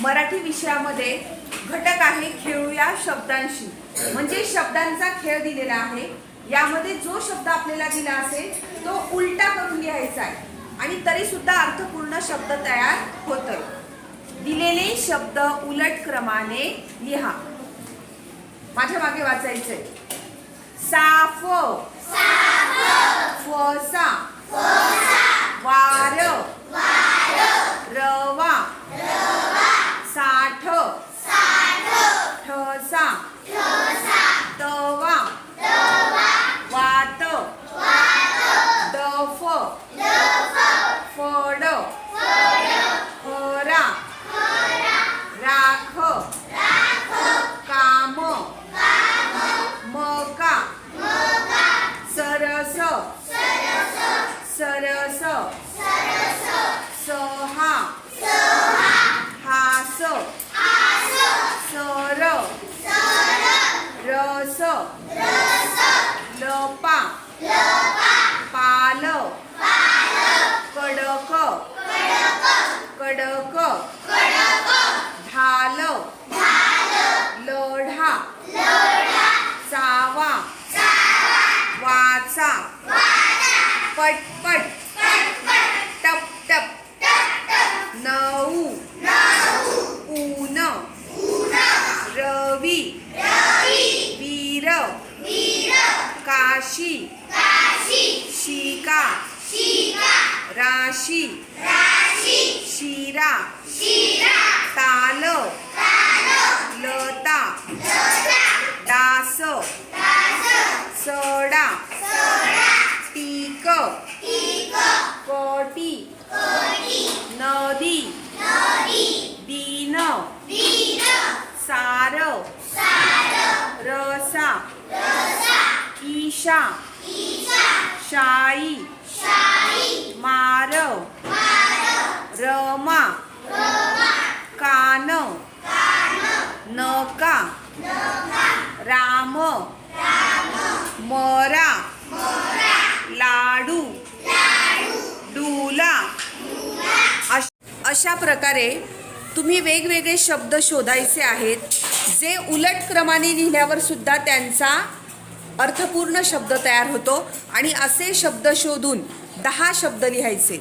मराठी विषयामध्ये घटक आहे खेळूया शब्दांशी. म्हणजे शब्दांचा खेळ दिलेला आहे. यामध्ये जो शब्द आपल्याला दिला असेल तो उलटा करून लिहायचा आहे. आणि तरी सुद्धा अर्थपूर्ण शब्द तयार होतोय. दिलेले शब्द उलट क्रमाने लिहा. माझ्या मागे वाचायचंय. साफ. फसा. फड. हरा राख. काम. मका. सरस. सरस. सहा. हास. सर. रस. लपा. वाचा. पटपट. टप टप. नऊ. ऊन. रवी. वीर. काशी. शिका. राशी. शिरा. ताल. ईशा शाई मारव रमा कान नका राम मरा लाडू डुला अश- अशा प्रकारे तुम्ही वेगवेगळे शब्द शोधायचे आहेत. जे उलट क्रमाने लिहिल्यावर सुद्धा त्यांचा अर्थपूर्ण शब्द तयार होतो आणि असे शब्द शोधून दहा शब्द लिहायचे.